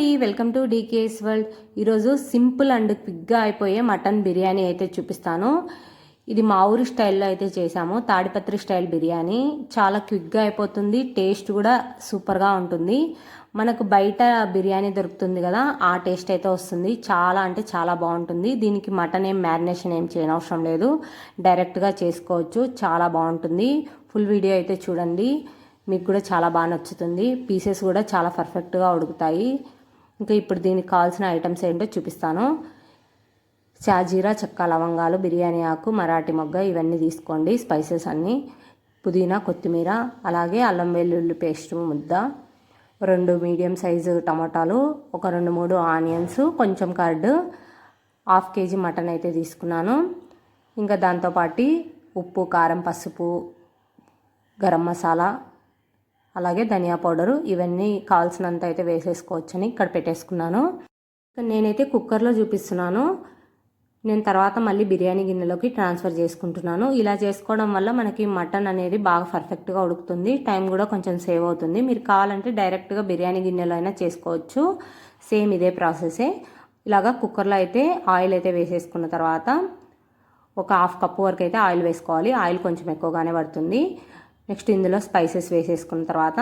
అండి. Welcome to DKS world. ఈరోజు simple and క్విక్గా అయిపోయే మటన్ బిర్యానీ అయితే చూపిస్తాను. ఇది మా ఊరి స్టైల్లో అయితే చేశాము. తాడిపత్రి స్టైల్ బిర్యానీ. చాలా క్విక్గా అయిపోతుంది. టేస్ట్ కూడా సూపర్గా ఉంటుంది. మనకు బయట బిర్యానీ దొరుకుతుంది కదా ఆ టేస్ట్ అయితే వస్తుంది. చాలా అంటే చాలా బాగుంటుంది. దీనికి మటన్ ఏం మ్యారినేషన్ ఏం చేయనవసరం లేదు. డైరెక్ట్గా చేసుకోవచ్చు. చాలా బాగుంటుంది. ఫుల్ వీడియో అయితే చూడండి. మీకు కూడా చాలా బాగా నచ్చుతుంది. పీసెస్ కూడా చాలా పర్ఫెక్ట్గా ఉడుకుతాయి. ఇంకా ఇప్పుడు దీనికి కావాల్సిన ఐటమ్స్ ఏంటో చూపిస్తాను. షాజీరా చెక్క లవంగాలు బిర్యానీ ఆకు మరాఠీ మొగ్గ ఇవన్నీ తీసుకోండి. స్పైసెస్ అన్నీ. పుదీనా కొత్తిమీర అలాగే అల్లం వెల్లుల్లి పేస్ట్ ముద్ద. రెండు మీడియం సైజు టమాటాలు ఒక రెండు మూడు ఆనియన్స్ కొంచెం కర్డ్ హాఫ్ కేజీ మటన్ అయితే తీసుకున్నాను. ఇంకా దాంతోపాటు ఉప్పు కారం పసుపు గరం మసాలా అలాగే ధనియా పౌడరు ఇవన్నీ కావాల్సినంత అయితే వేసేసుకోవచ్చని ఇక్కడ పెట్టేసుకున్నాను. నేనైతే కుక్కర్లో చూపిస్తున్నాను. నేను తర్వాత మళ్ళీ బిర్యానీ గిన్నెలోకి ట్రాన్స్ఫర్ చేసుకుంటున్నాను. ఇలా చేసుకోవడం వల్ల మనకి మటన్ అనేది బాగా పర్ఫెక్ట్గా ఉడుకుతుంది. టైం కూడా కొంచెం సేవ్ అవుతుంది. మీరు కావాలంటే డైరెక్ట్గా బిర్యానీ గిన్నెలో అయినా చేసుకోవచ్చు. సేమ్ ఇదే ప్రాసెసే. ఇలాగా కుక్కర్లో అయితే ఆయిల్ అయితే వేసేసుకున్న తర్వాత ఒక హాఫ్ కప్ వరకు అయితే ఆయిల్ వేసుకోవాలి. ఆయిల్ కొంచెం ఎక్కువగానే పడుతుంది. నెక్స్ట్ ఇందులో స్పైసెస్ వేసేసుకున్న తర్వాత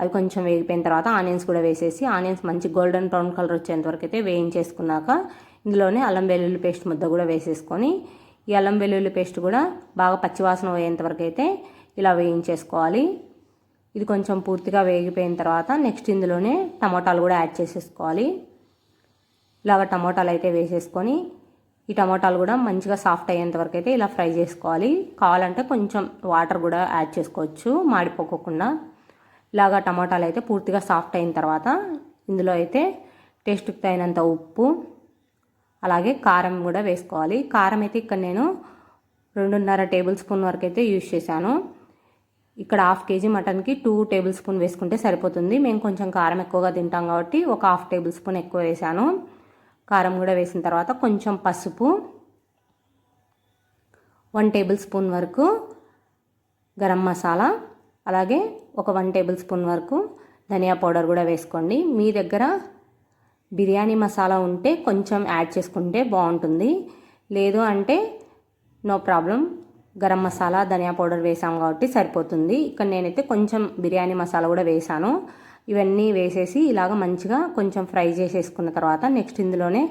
అవి కొంచెం వేగిపోయిన తర్వాత ఆనియన్స్ కూడా వేసేసి ఆనియన్స్ మంచి గోల్డెన్ బ్రౌన్ కలర్ వచ్చేంత వరకు అయితే వేయించేసుకున్నాక ఇందులోనే అల్లం వెల్లుల్లి పేస్ట్ ముద్ద కూడా వేసేసుకొని ఈ అల్లం వెల్లుల్లి పేస్ట్ కూడా బాగా పచ్చివాసన పోయేంత వరకు అయితే ఇలా వేయించేసుకోవాలి. ఇది కొంచెం పూర్తిగా వేగిపోయిన తర్వాత నెక్స్ట్ ఇందులోనే టమోటాలు కూడా యాడ్ చేసేసుకోవాలి. ఇలాగ టమోటాలు అయితే వేసేసుకొని ఈ టమాటాలు కూడా మంచిగా సాఫ్ట్ అయ్యేంత వరకు అయితే ఇలా ఫ్రై చేసుకోవాలి. కావాలంటే కొంచెం వాటర్ కూడా యాడ్ చేసుకోవచ్చు మాడిపోకోకుండా. ఇలాగా టమాటాలు అయితే పూర్తిగా సాఫ్ట్ అయిన తర్వాత ఇందులో అయితే టేస్ట్కి తగినంత ఉప్పు అలాగే కారం కూడా వేసుకోవాలి. కారం అయితే ఇక్కడ నేను రెండున్నర టేబుల్ స్పూన్ వరకు అయితే యూజ్ చేశాను. ఇక్కడ హాఫ్ కేజీ మటన్కి టూ టేబుల్ స్పూన్ వేసుకుంటే సరిపోతుంది. మేము కొంచెం కారం ఎక్కువగా తింటాం కాబట్టి ఒక హాఫ్ టేబుల్ స్పూన్ ఎక్కువ వేసాను కారం కూడా వేసిన తర్వాత కొంచెం పసుపు వన్ టేబుల్ స్పూన్ వరకు గరం మసాలా అలాగే ఒక వన్ టేబుల్ స్పూన్ వరకు ధనియా పౌడర్ కూడా వేసుకోండి. మీ దగ్గర బిర్యానీ మసాలా ఉంటే కొంచెం యాడ్ చేసుకుంటే బాగుంటుంది. లేదు అంటే నో ప్రాబ్లం గరం మసాలా ధనియా పౌడర్ వేసాం కాబట్టి సరిపోతుంది. ఇక్కడ నేనైతే కొంచెం బిర్యానీ మసాలా కూడా వేసాను. ఇవన్నీ వేసేసి ఇలాగ మంచిగా కొంచెం ఫ్రై చేసేసుకున్న తర్వాత నెక్స్ట్ ఇందులోనే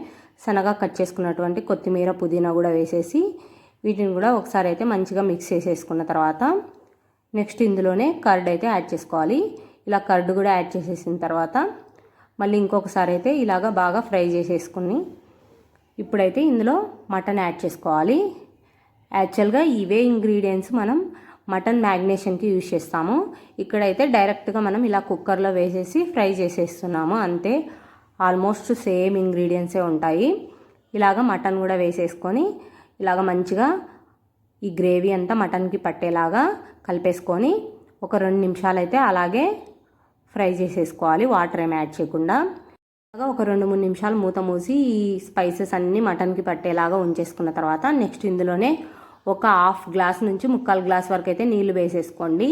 సన్నగా కట్ చేసుకున్నటువంటి కొత్తిమీర పుదీనా కూడా వేసేసి వీటిని కూడా ఒకసారి అయితే మంచిగా మిక్స్ చేసేసుకున్న తర్వాత నెక్స్ట్ ఇందులోనే కర్డ్ అయితే యాడ్ చేసుకోవాలి. ఇలా కర్డ్ కూడా యాడ్ చేసేసిన తర్వాత మళ్ళీ ఇంకొకసారి అయితే ఇలాగ బాగా ఫ్రై చేసేసుకుని ఇప్పుడైతే ఇందులో మటన్ యాడ్ చేసుకోవాలి. యాక్చువల్గా ఇవే ఇంగ్రీడియంట్స్ మనం మటన్ మ్యాగ్నేషన్కి యూజ్ చేస్తాము. ఇక్కడైతే డైరెక్ట్గా మనం ఇలా కుక్కర్లో వేసేసి ఫ్రై చేసేస్తున్నాము అంతే. ఆల్మోస్ట్ సేమ్ ఇంగ్రీడియంట్సే ఉంటాయి. ఇలాగ మటన్ కూడా వేసేసుకొని ఇలాగ మంచిగా ఈ గ్రేవీ అంతా మటన్కి పట్టేలాగా కలిపేసుకొని ఒక రెండు నిమిషాలు అయితే అలాగే ఫ్రై చేసేసుకోవాలి వాటర్ ఏమి యాడ్ చేయకుండా. ఒక రెండు మూడు నిమిషాలు మూత మూసి ఈ స్పైసెస్ అన్నీ మటన్కి పట్టేలాగా ఉంచేసుకున్న తర్వాత నెక్స్ట్ ఇందులోనే ఒక హాఫ్ గ్లాస్ నుంచి ముక్కాలు గ్లాస్ వరకు అయితే నీళ్ళు వేసేసుకోండి.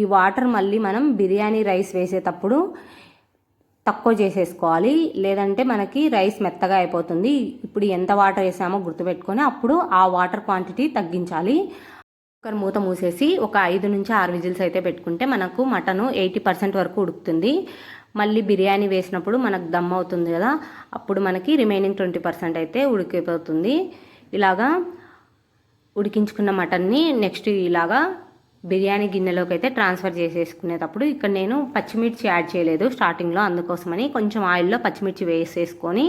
ఈ వాటర్ మళ్ళీ మనం బిర్యానీ రైస్ వేసేటప్పుడు తక్కువ చేసేసుకోవాలి. లేదంటే మనకి రైస్ మెత్తగా అయిపోతుంది. ఇప్పుడు ఎంత వాటర్ వేసామో గుర్తుపెట్టుకొని అప్పుడు ఆ వాటర్ క్వాంటిటీ తగ్గించాలి. కుక్కర్ మూత మూసేసి ఒక ఐదు నుంచి ఆరు విజిల్స్ అయితే పెట్టుకుంటే మనకు మటను ఎయిటీ పర్సెంట్ వరకు ఉడుకుతుంది. మళ్ళీ బిర్యానీ వేసినప్పుడు మనకు దమ్ అవుతుంది కదా అప్పుడు మనకి రిమైనింగ్ ట్వంటీ పర్సెంట్ అయితే ఉడికిపోతుంది. ఇలాగా ఉడికించుకున్న మటన్ని నెక్స్ట్ ఇలాగా బిర్యానీ గిన్నెలోకి అయితే ట్రాన్స్ఫర్ చేసేసుకునేటప్పుడు ఇక్కడ నేను పచ్చిమిర్చి యాడ్ చేయలేదు స్టార్టింగ్లో అందుకోసమని. కొంచెం ఆయిల్లో పచ్చిమిర్చి వేసేసుకొని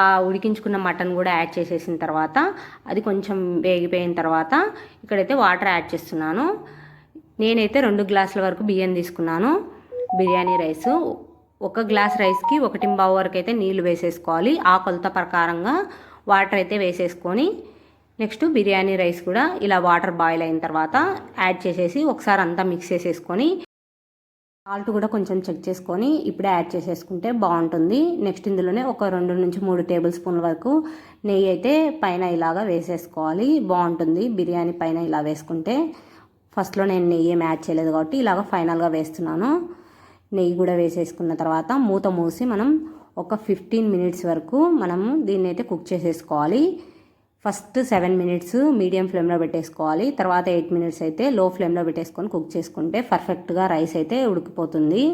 ఆ ఉడికించుకున్న మటన్ కూడా యాడ్ చేసేసిన తర్వాత అది కొంచెం వేగిపోయిన తర్వాత ఇక్కడైతే వాటర్ యాడ్ చేస్తున్నాను. నేనైతే రెండు గ్లాసుల వరకు బియ్యం తీసుకున్నాను బిర్యానీ రైస్. ఒక గ్లాస్ రైస్కి ఒకటింబావు వరకు అయితే నీళ్ళు వేసేసుకోవాలి. ఆ కొలత ప్రకారంగా వాటర్ అయితే వేసేసుకొని నెక్స్ట్ బిర్యానీ రైస్ కూడా ఇలా వాటర్ బాయిల్ అయిన తర్వాత యాడ్ చేసేసి ఒకసారి అంతా మిక్స్ చేసేసుకొని సాల్ట్ కూడా కొంచెం చెక్ చేసుకొని ఇప్పుడే యాడ్ చేసేసుకుంటే బాగుంటుంది. నెక్స్ట్ ఇందులోనే ఒక రెండు నుంచి మూడు టేబుల్ స్పూన్ల వరకు నెయ్యి అయితే పైన ఇలాగా వేసేసుకోవాలి. బాగుంటుంది బిర్యానీ పైన ఇలా వేసుకుంటే. ఫస్ట్లో నేను నెయ్యి ఏం యాడ్ చేయలేదు కాబట్టి ఇలాగ ఫైనల్గా వేస్తున్నాను. నెయ్యి కూడా వేసేసుకున్న తర్వాత మూత మూసి మనం ఒక ఫిఫ్టీన్ మినిట్స్ వరకు మనము దీన్ని అయితే కుక్ చేసేసుకోవాలి. ఫస్ట్ సెవెన్ మినిట్స్ మీడియం ఫ్లేమ్లో పెట్టేసుకోవాలి. తర్వాత ఎయిట్ మినిట్స్ అయితే లో ఫ్లేమ్లో పెట్టేసుకొని కుక్ చేసుకుంటే పర్ఫెక్ట్గా రైస్ అయితే ఉడికిపోతుంది.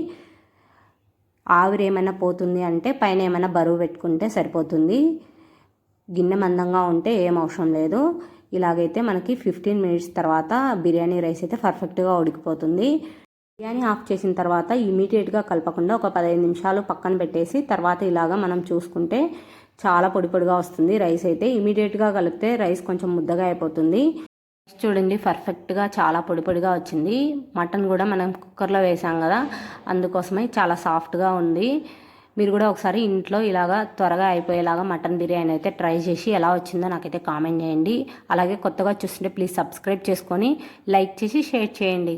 ఆవిరి ఏమైనా పోతుంది అంటే పైన ఏమైనా బరువు పెట్టుకుంటే సరిపోతుంది. గిన్నె మందంగా ఉంటే ఏం అవసరం లేదు. ఇలాగైతే మనకి ఫిఫ్టీన్ మినిట్స్ తర్వాత బిర్యానీ రైస్ అయితే పర్ఫెక్ట్గా ఉడికిపోతుంది. బిర్యానీ ఆఫ్ చేసిన తర్వాత ఇమీడియట్గా కలపకుండా ఒక పదిహేను నిమిషాలు పక్కన పెట్టేసి తర్వాత ఇలాగా మనం చూసుకుంటే చాలా పొడి పొడిగా వస్తుంది. రైస్ అయితే ఇమీడియట్గా కలిపితే రైస్ కొంచెం ముద్దగా అయిపోతుంది. చూడండి పర్ఫెక్ట్గా చాలా పొడి పొడిగా వచ్చింది. మటన్ కూడా మనం కుక్కర్లో వేసాం కదా అందుకోసమే చాలా సాఫ్ట్గా ఉంది. మీరు కూడా ఒకసారి ఇంట్లో ఇలాగా త్వరగా అయిపోయేలాగా మటన్ బిర్యానీ అయితే ట్రై చేసి ఎలా వచ్చిందో నాకైతే కామెంట్ చేయండి. అలాగే కొత్తగా చూస్తుంటే ప్లీజ్ సబ్స్క్రైబ్ చేసుకొని లైక్ చేసి షేర్ చేయండి.